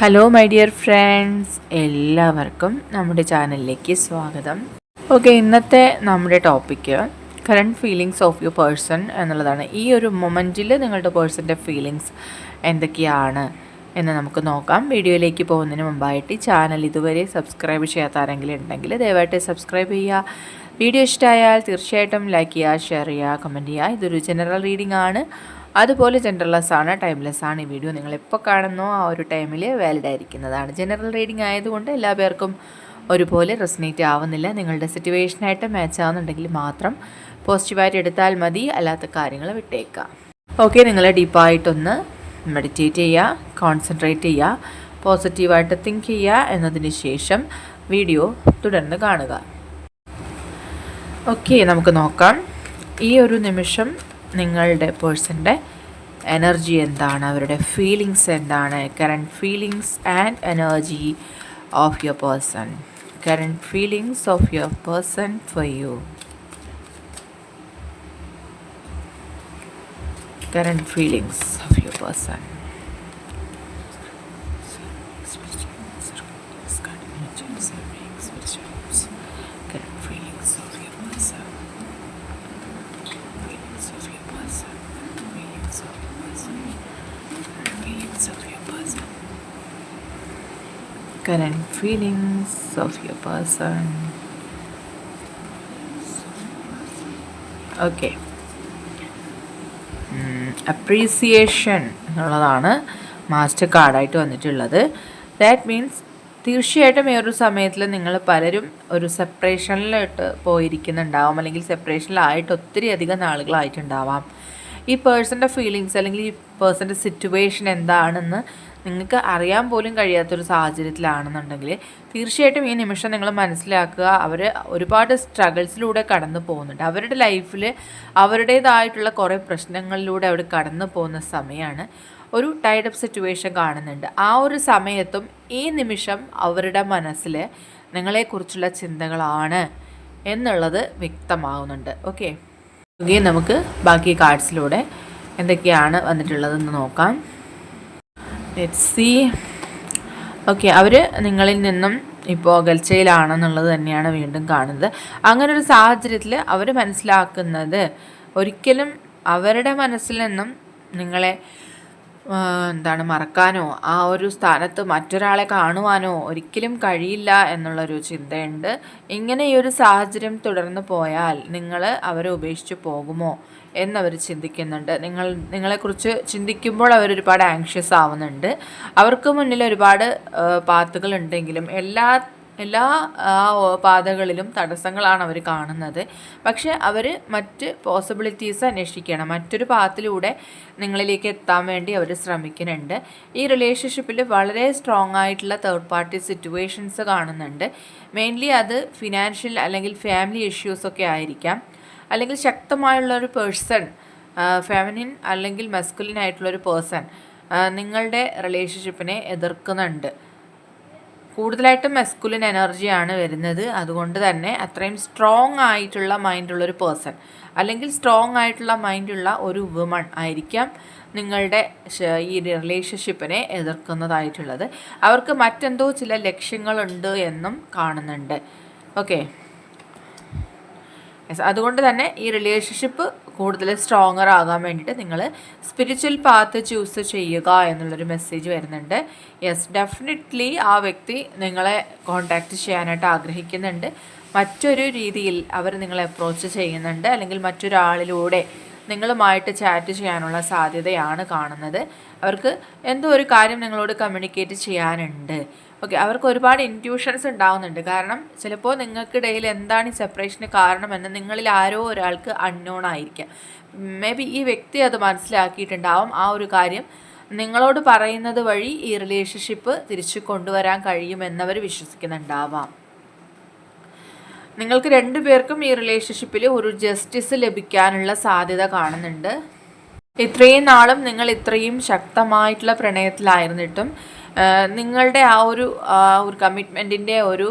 Hello my dear friends എല്ലാവർക്കും നമ്മുടെ ചാനലിലേക്ക് സ്വാഗതം. ഓക്കെ ഇന്നത്തെ നമ്മുടെ topic current feelings of you person എന്നുള്ളതാണ്. ഈ ഒരു മൊമെന്റിൽ നിങ്ങളുടെ പേഴ്സന്റെ ഫീലിങ്സ് എന്തൊക്കെയാണ് എന്ന് നമുക്ക് നോക്കാം. വീഡിയോയിലേക്ക് പോകുന്നതിന് മുമ്പായിട്ട് ചാനൽ ഇതുവരെ സബ്സ്ക്രൈബ് ചെയ്യാത്ത ആരെങ്കിലും ഉണ്ടെങ്കിൽ ദയവായിട്ട് സബ്സ്ക്രൈബ് ചെയ്യുക. വീഡിയോ ഇഷ്ടമായാൽ തീർച്ചയായിട്ടും ലൈക്ക് ചെയ്യുക ഷെയർ ചെയ്യുക കമന്റ് ചെയ്യുക. ഇതൊരു ജനറൽ റീഡിംഗ് ആണ്. അതുപോലെ ജെൻഡർലെസ് ആണ് ടൈംലെസ് ആണ് ഈ വീഡിയോ നിങ്ങൾ എപ്പോൾ കാണുന്നോ ആ ഒരു ടൈമിൽ വാലിഡ് ആയിരിക്കുന്നതാണ്. ജനറൽ റീഡിംഗ് ആയതുകൊണ്ട് എല്ലാ പേർക്കും ഒരുപോലെ റെസനേറ്റ് ആവുന്നില്ല. നിങ്ങളുടെ സിറ്റുവേഷനായിട്ട് മാച്ച് ആവുന്നുണ്ടെങ്കിൽ മാത്രം പോസിറ്റീവായിട്ട് എടുത്താൽ മതി. അല്ലാത്ത കാര്യങ്ങൾ വിട്ടേക്കാം. ഓക്കെ നിങ്ങൾ ഡീപ്പായിട്ടൊന്ന് മെഡിറ്റേറ്റ് ചെയ്യുക കോൺസെൻട്രേറ്റ് ചെയ്യുക പോസിറ്റീവായിട്ട് തിങ്ക് ചെയ്യുക എന്നതിന് ശേഷം വീഡിയോ തുടർന്ന് കാണുക. ഓക്കെ നമുക്ക് നോക്കാം. ഈ ഒരു നിമിഷം നിങ്ങളുടെ പേഴ്സന്റെ എനർജി എന്താണ്? അവരുടെ ഫീലിങ്സ് എന്താണ്? Current feelings and energy of your person current feelings of your person for you current feelings of your person. Current feelings of your person. Feelings of your person. Feelings of your person. Feelings of your person. Current feelings of your person. Okay. Appreciation എന്നുള്ളതാണ് master കാർഡായിട്ട് വന്നിട്ടുള്ളത് that means തീർച്ചയായിട്ടും ഈ ഒരു സമയത്തിൽ നിങ്ങൾ പലരും ഒരു സെപ്പറേഷനിലോട്ട് പോയിരിക്കുന്നുണ്ടാവാം അല്ലെങ്കിൽ സെപ്പറേഷനിലായിട്ട് ഒത്തിരി അധികം നാളുകളായിട്ടുണ്ടാവാം ഈ പേഴ്സന്റെ ഫീലിങ്സ് അല്ലെങ്കിൽ ഈ പേഴ്സന്റെ സിറ്റുവേഷൻ എന്താണെന്ന് നിങ്ങൾക്ക് അറിയാൻ പോലും കഴിയാത്തൊരു സാഹചര്യത്തിലാണെന്നുണ്ടെങ്കിൽ തീർച്ചയായിട്ടും ഈ നിമിഷം നിങ്ങൾ മനസ്സിലാക്കുക. അവർ ഒരുപാട് സ്ട്രഗിൾസിലൂടെ കടന്നു പോകുന്നുണ്ട്. അവരുടെ ലൈഫിൽ അവരുടേതായിട്ടുള്ള കുറേ പ്രശ്നങ്ങളിലൂടെ അവർ കടന്നു പോകുന്ന സമയമാണ് ഒരു ടൈഡപ്പ് സിറ്റുവേഷൻ കാണുന്നുണ്ട്. ആ ഒരു സമയത്തും ഈ നിമിഷം അവരുടെ മനസ്സിൽ നിങ്ങളെക്കുറിച്ചുള്ള ചിന്തകളാണ് എന്നുള്ളത് വ്യക്തമാകുന്നുണ്ട് ഓക്കെ നമുക്ക് ബാക്കി കാർഡ്സിലൂടെ എന്തൊക്കെയാണ് വന്നിട്ടുള്ളതെന്ന് നോക്കാം. ലെറ്റ് സി ഓക്കെ അവർ നിങ്ങളിൽ നിന്നും ഇപ്പോൾ അകൽച്ചയിലാണെന്നുള്ളത് തന്നെയാണ് വീണ്ടും കാണുന്നത്. അങ്ങനെ ഒരു സാഹചര്യത്തിൽ അവർ മനസ്സിലാക്കുന്നത് ഒരിക്കലും അവരുടെ മനസ്സിൽ നിന്നും നിങ്ങളെ എന്താണ് മറക്കാനോ ആ ഒരു സ്ഥാനത്ത് മറ്റൊരാളെ കാണുവാനോ ഒരിക്കലും കഴിയില്ല എന്നുള്ളൊരു ചിന്തയുണ്ട്. ഇങ്ങനെ ഈ ഒരു സാഹചര്യം തുടർന്ന് പോയാൽ നിങ്ങൾ അവരെ ഉപേക്ഷിച്ച് പോകുമോ? എന്നവർ ചിന്തിക്കുന്നുണ്ട്. നിങ്ങൾ നിങ്ങളെക്കുറിച്ച് ചിന്തിക്കുമ്പോൾ അവർ ഒരുപാട് ആങ്ഷ്യസ് ആവുന്നുണ്ട്. അവർക്ക് മുന്നിൽ ഒരുപാട് പാത്തുകൾ ഉണ്ടെങ്കിലും എല്ലാ എല്ലാ പാതകളിലും തടസ്സങ്ങളാണ് അവർ കാണുന്നത്. പക്ഷേ അവർ മറ്റ് പോസിബിലിറ്റീസ് അന്വേഷിക്കണം. മറ്റൊരു പാത്തിലൂടെ നിങ്ങളിലേക്ക് എത്താൻ വേണ്ടി അവർ ശ്രമിക്കുന്നുണ്ട്. ഈ റിലേഷൻഷിപ്പിൽ വളരെ സ്ട്രോങ് ആയിട്ടുള്ള തേർഡ് പാർട്ടി സിറ്റുവേഷൻസ് കാണുന്നുണ്ട്. മെയിൻലി അത് ഫിനാൻഷ്യൽ അല്ലെങ്കിൽ ഫാമിലി ഇഷ്യൂസൊക്കെ ആയിരിക്കാം. അല്ലെങ്കിൽ ശക്തമായുള്ള ഒരു പേഴ്സൺ ഫെമിനിൻ അല്ലെങ്കിൽ മസ്കുലിൻ ആയിട്ടുള്ള ഒരു പേഴ്സൺ നിങ്ങളുടെ റിലേഷൻഷിപ്പിനെ എതിർക്കുന്നുണ്ട്. കൂടുതലായിട്ടും മെസ്കുലിൻ എനർജിയാണ് വരുന്നത്. അതുകൊണ്ട് തന്നെ അത്രയും സ്ട്രോങ് ആയിട്ടുള്ള മൈൻഡുള്ള ഒരു പേഴ്സൺ അല്ലെങ്കിൽ സ്ട്രോങ് ആയിട്ടുള്ള മൈൻഡുള്ള ഒരു വുമൺ ആയിരിക്കാം നിങ്ങളുടെ ഈ റിലേഷൻഷിപ്പിനെ എതിർക്കുന്നതായിട്ടുള്ളത്. അവർക്ക് മറ്റെന്തോ ചില ലക്ഷ്യങ്ങളുണ്ട് എന്നും കാണുന്നുണ്ട്. ഓക്കെ അതുകൊണ്ട് തന്നെ ഈ റിലേഷൻഷിപ്പ് കൂടുതൽ സ്ട്രോങ്ങർ ആകാൻ വേണ്ടിയിട്ട് നിങ്ങൾ സ്പിരിച്വൽ പാത്ത് ചൂസ് ചെയ്യുക എന്നുള്ളൊരു മെസ്സേജ് വരുന്നുണ്ട്. യെസ് ഡെഫിനറ്റ്ലി ആ വ്യക്തി നിങ്ങളെ കോണ്ടാക്റ്റ് ചെയ്യാനായിട്ട് ആഗ്രഹിക്കുന്നുണ്ട്. മറ്റൊരു രീതിയിൽ അവർ നിങ്ങളെ അപ്രോച്ച് ചെയ്യുന്നുണ്ട്. അല്ലെങ്കിൽ മറ്റൊരാളിലൂടെ നിങ്ങളുമായിട്ട് ചാറ്റ് ചെയ്യാനുള്ള സാധ്യതയാണ് കാണുന്നത്. അവർക്ക് എന്തോ ഒരു കാര്യം നിങ്ങളോട് കമ്മ്യൂണിക്കേറ്റ് ചെയ്യാനുണ്ട്. ഓക്കെ അവർക്ക് ഒരുപാട് ഇന്റ്യൂഷൻസ് ഉണ്ടാവുന്നുണ്ട്. കാരണം ചിലപ്പോൾ നിങ്ങൾക്കിടയിൽ എന്താണ് ഈ സെപ്പറേഷന് കാരണമെന്ന് നിങ്ങളിൽ ആരോ ഒരാൾക്ക് അൺനോൺ ആയിരിക്കാം. മേ ബി ഈ വ്യക്തി അത് മനസ്സിലാക്കിയിട്ടുണ്ടാവും. ആ ഒരു കാര്യം നിങ്ങളോട് പറയുന്നത് വഴി ഈ റിലേഷൻഷിപ്പ് തിരിച്ചു കൊണ്ടുവരാൻ കഴിയുമെന്നവർ വിശ്വസിക്കുന്നുണ്ടാവാം. നിങ്ങൾക്ക് രണ്ടു പേർക്കും ഈ റിലേഷൻഷിപ്പിൽ ഒരു ജസ്റ്റിസ് ലഭിക്കാനുള്ള സാധ്യത കാണുന്നുണ്ട്. ഇത്രയും നാളും നിങ്ങൾ ഇത്രയും ശക്തമായിട്ടുള്ള പ്രണയത്തിലായിരുന്നിട്ടും നിങ്ങളുടെ ആ ഒരു ആ ഒരു കമ്മിറ്റ്മെന്റിന്റെ ഒരു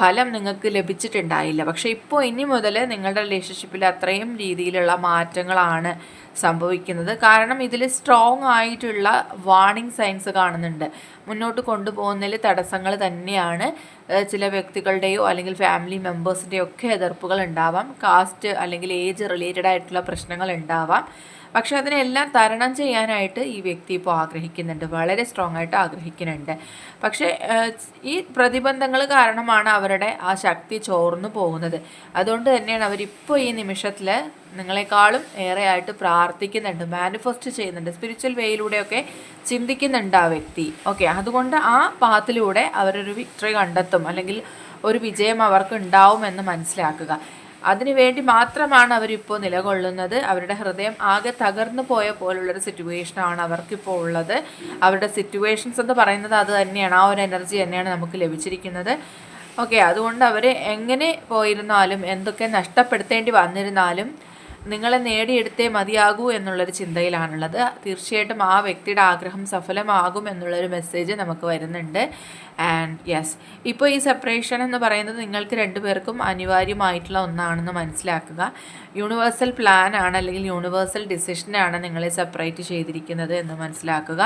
ഫലം നിങ്ങൾക്ക് ലഭിച്ചിട്ടുണ്ടായില്ല. പക്ഷേ ഇപ്പോൾ ഇനി മുതൽ നിങ്ങളുടെ റിലേഷൻഷിപ്പിൽ അത്രയും രീതിയിലുള്ള മാറ്റങ്ങളാണ് സംഭവിക്കുന്നത്. കാരണം ഇതിൽ സ്ട്രോങ് ആയിട്ടുള്ള വാർണിംഗ് സൈൻസ് കാണുന്നുണ്ട്. മുന്നോട്ട് കൊണ്ടുപോകുന്നതിൽ തടസ്സങ്ങൾ തന്നെയാണ്. ചില വ്യക്തികളുടെയോ അല്ലെങ്കിൽ ഫാമിലി മെമ്പേഴ്സിന്റെയോ ഒക്കെ എതിർപ്പുകൾ ഉണ്ടാവാം. കാസ്റ്റ് അല്ലെങ്കിൽ ഏജ് റിലേറ്റഡ് ആയിട്ടുള്ള പ്രശ്നങ്ങൾ ഉണ്ടാവാം. പക്ഷെ അതിനെല്ലാം തരണം ചെയ്യാനായിട്ട് ഈ വ്യക്തി ഇപ്പോൾ ആഗ്രഹിക്കുന്നുണ്ട്. വളരെ സ്ട്രോങ് ആയിട്ട് ആഗ്രഹിക്കുന്നുണ്ട്. പക്ഷേ ഈ പ്രതിബന്ധങ്ങൾ കാരണമാണ് അവരുടെ ആ ശക്തി ചോർന്നു പോകുന്നത്. അതുകൊണ്ട് തന്നെയാണ് അവരിപ്പോൾ ഈ നിമിഷത്തിൽ നിങ്ങളെക്കാളും ഏറെയായിട്ട് പ്രാർത്ഥിക്കുന്നുണ്ട് മാനിഫെസ്റ്റ് ചെയ്യുന്നുണ്ട് സ്പിരിച്വൽ വേയിലൂടെയൊക്കെ ചിന്തിക്കുന്നുണ്ട് ആ വ്യക്തി. ഓക്കെ അതുകൊണ്ട് ആ പാത്തിലൂടെ അവരൊരു വിക്ടറി കണ്ടെത്തും അല്ലെങ്കിൽ ഒരു വിജയം അവർക്ക് ഉണ്ടാവുമെന്ന് മനസ്സിലാക്കുക. അതിനുവേണ്ടി മാത്രമാണ് അവരിപ്പോൾ നിലകൊള്ളുന്നത്. അവരുടെ ഹൃദയം ആകെ തകർന്നു പോയ പോലുള്ളൊരു സിറ്റുവേഷനാണ് അവർക്കിപ്പോൾ ഉള്ളത്. അവരുടെ സിറ്റുവേഷൻസ് എന്ന് പറയുന്നത് അത് തന്നെയാണ്. ആ ഒരു എനർജി തന്നെയാണ് നമുക്ക് ലഭിച്ചിരിക്കുന്നത്. ഓക്കെ അതുകൊണ്ട് അവർ എങ്ങനെ പോയിരുന്നാലും എന്തൊക്കെ നഷ്ടപ്പെടുത്തേണ്ടി വന്നിരുന്നാലും നിങ്ങളെ നേടിയെടുത്തേ മതിയാകൂ എന്നുള്ളൊരു ചിന്തയിലാണുള്ളത്. തീർച്ചയായിട്ടും ആ വ്യക്തിയുടെ ആഗ്രഹം സഫലമാകും എന്നുള്ളൊരു മെസ്സേജ് നമുക്ക് വരുന്നുണ്ട്. ആൻഡ് യെസ് ഇപ്പോൾ ഈ സെപ്പറേഷൻ എന്ന് പറയുന്നത് നിങ്ങൾക്ക് രണ്ടുപേർക്കും അനിവാര്യമായിട്ടുള്ള ഒന്നാണെന്ന് മനസ്സിലാക്കുക. യൂണിവേഴ്സൽ പ്ലാൻ ആണ് അല്ലെങ്കിൽ യൂണിവേഴ്സൽ ഡിസിഷനാണ് നിങ്ങളെ സെപ്പറേറ്റ് ചെയ്തിരിക്കുന്നത് എന്ന് മനസ്സിലാക്കുക.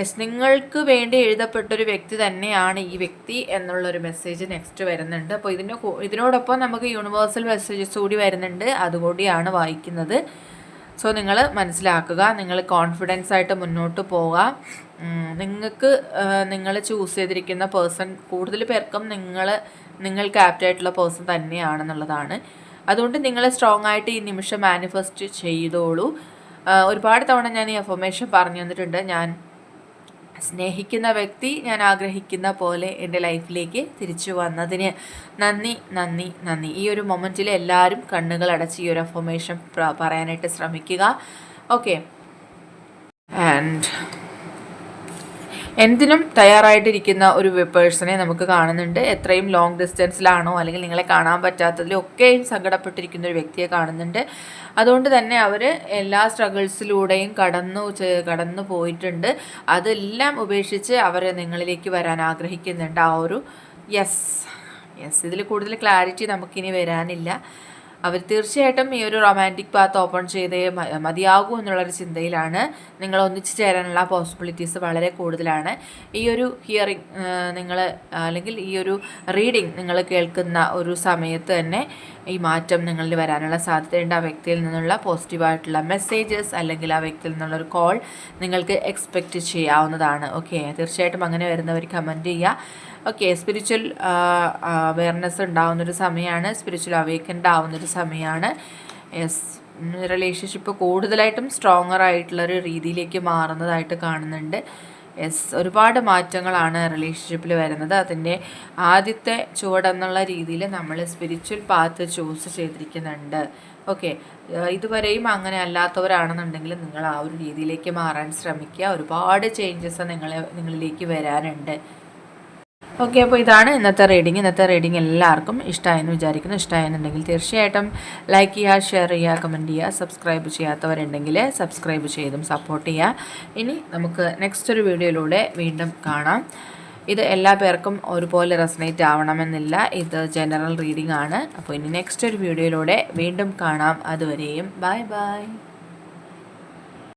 യെസ് നിങ്ങൾക്ക് വേണ്ടി എഴുതപ്പെട്ടൊരു വ്യക്തി തന്നെയാണ് ഈ വ്യക്തി എന്നുള്ളൊരു മെസ്സേജ് നെക്സ്റ്റ് വരുന്നുണ്ട്. അപ്പോൾ ഇതിന് ഇതിനോടൊപ്പം നമുക്ക് യൂണിവേഴ്സൽ മെസ്സേജസ് കൂടി വരുന്നുണ്ട്. അതുകൂടിയാണ് വായിക്കുന്നത്. സോ നിങ്ങൾ മനസ്സിലാക്കുക നിങ്ങൾ കോൺഫിഡൻസ് ആയിട്ട് മുന്നോട്ട് പോവുക. നിങ്ങൾക്ക് നിങ്ങൾ ചൂസ് ചെയ്തിരിക്കുന്ന പേഴ്സൺ കൂടുതൽ പേർക്കും നിങ്ങൾ നിങ്ങൾക്ക് ആപ്റ്റ് ആയിട്ടുള്ള പേഴ്സൺ തന്നെയാണെന്നുള്ളതാണ്. അതുകൊണ്ട് നിങ്ങൾ സ്ട്രോങ് ആയിട്ട് ഈ നിമിഷം മാനിഫെസ്റ്റ് ചെയ്തോളൂ. ഒരുപാട് തവണ ഞാൻ ഈ അഫർമേഷൻ പറഞ്ഞു തന്നിട്ടുണ്ട്. ഞാൻ സ്നേഹിക്കുന്ന വ്യക്തി ഞാൻ ആഗ്രഹിക്കുന്ന പോലെ എന്റെ ലൈഫിലേക്ക് തിരിച്ചു വന്നതിന് നന്ദി നന്ദി നന്ദി. ഈ ഒരു മൊമെന്റിൽ എല്ലാവരും കണ്ണുകൾ അടച്ച് ഈ ഒരു അഫർമേഷൻ പറയാനായിട്ട് ശ്രമിക്കുക. ഓക്കെ ആൻഡ് എന്തിനും തയ്യാറായിട്ടിരിക്കുന്ന ഒരു പേഴ്സണെ നമുക്ക് കാണുന്നുണ്ട്. എത്രയും ലോങ് ഡിസ്റ്റൻസിലാണോ അല്ലെങ്കിൽ നിങ്ങളെ കാണാൻ പറ്റാത്തതിലും ഒക്കെയും സങ്കടപ്പെട്ടിരിക്കുന്ന ഒരു വ്യക്തിയെ കാണുന്നുണ്ട്. അതുകൊണ്ട് തന്നെ അവർ എല്ലാ സ്ട്രഗിൾസിലൂടെയും കടന്നു കടന്നു പോയിട്ടുണ്ട്. അതെല്ലാം ഉപേക്ഷിച്ച് അവർ നിങ്ങളിലേക്ക് വരാൻ ആഗ്രഹിക്കുന്നുണ്ട്. ആ ഒരു യെസ് യെസ് ഇതിൽ കൂടുതൽ ക്ലാരിറ്റി നമുക്കിനി വരാനില്ല. അവർ തീർച്ചയായിട്ടും ഈ ഒരു റൊമാന്റിക് പാത്ത് ഓപ്പൺ ചെയ്തേ മതിയാകൂ എന്നുള്ളൊരു ചിന്തയിലാണ്. നിങ്ങൾ ഒന്നിച്ചു ചേരാനുള്ള പോസിബിലിറ്റീസ് വളരെ കൂടുതലാണ്. ഈ ഒരു ഹിയറിങ് നിങ്ങൾ അല്ലെങ്കിൽ ഈ ഒരു റീഡിങ് നിങ്ങൾ കേൾക്കുന്ന ഒരു സമയത്ത് തന്നെ ഈ മാറ്റം നിങ്ങളിൽ വരാനുള്ള സാധ്യതയുണ്ട്. ആ വ്യക്തിയിൽ നിന്നുള്ള പോസിറ്റീവായിട്ടുള്ള മെസ്സേജസ് അല്ലെങ്കിൽ ആ വ്യക്തിയിൽ നിന്നുള്ളൊരു കോൾ നിങ്ങൾക്ക് എക്സ്പെക്റ്റ് ചെയ്യാവുന്നതാണ്. ഓക്കെ തീർച്ചയായിട്ടും അങ്ങനെ വരുന്നവർ കമന്റ് ചെയ്യുക. ഓക്കെ സ്പിരിച്വൽ അവയർനെസ് ഉണ്ടാവുന്നൊരു സമയമാണ് സ്പിരിച്വൽ അവേക്കൻഡ് ആവുന്നൊരു സമയമാണ് യെസ് റിലേഷൻഷിപ്പ് കൂടുതലായിട്ടും സ്ട്രോങ്ങർ ആയിട്ടുള്ളൊരു രീതിയിലേക്ക് മാറുന്നതായിട്ട് കാണുന്നുണ്ട്. യെസ് ഒരുപാട് മാറ്റങ്ങളാണ് റിലേഷൻഷിപ്പിൽ വരുന്നത്. അതിന്റെ ആദ്യത്തെ ചുവടെന്നുള്ള രീതിയിൽ നമ്മൾ സ്പിരിച്വൽ പാത്ത് ചൂസ് ചെയ്തിരിക്കുന്നുണ്ട്. ഓക്കെ ഇതുവരെയും അങ്ങനെ അല്ലാത്തവരാണെന്നുണ്ടെങ്കിൽ നിങ്ങൾ ആ ഒരു രീതിയിലേക്ക് മാറാൻ ശ്രമിക്കുക. ഒരുപാട് ചേഞ്ചസ് നിങ്ങളെ നിങ്ങളിലേക്ക് വരാനുണ്ട്. ഓക്കെ അപ്പോൾ ഇതാണ് ഇന്നത്തെ റീഡിങ് ഇന്നത്തെ റീഡിങ് എല്ലാവർക്കും ഇഷ്ടമായെന്ന് വിചാരിക്കുന്നു. ഇഷ്ടമായെന്നുണ്ടെങ്കിൽ തീർച്ചയായിട്ടും ലൈക്ക് ചെയ്യുക ഷെയർ ചെയ്യുക കമന്റ് ചെയ്യുക സബ്സ്ക്രൈബ് ചെയ്യാത്തവരുണ്ടെങ്കിൽ സബ്സ്ക്രൈബ് ചെയ്തും സപ്പോർട്ട് ചെയ്യുക. ഇനി നമുക്ക് നെക്സ്റ്റ് ഒരു വീഡിയോയിലൂടെ വീണ്ടും കാണാം. ഇത് എല്ലാ പേർക്കും ഒരുപോലെ റെസനേറ്റ് ആവണമെന്നില്ല. ഇത് ജനറൽ റീഡിംഗ് ആണ്. അപ്പോൾ ഇനി നെക്സ്റ്റ് ഒരു വീഡിയോയിലൂടെ വീണ്ടും കാണാം. അതുവരെയും ബൈ ബൈ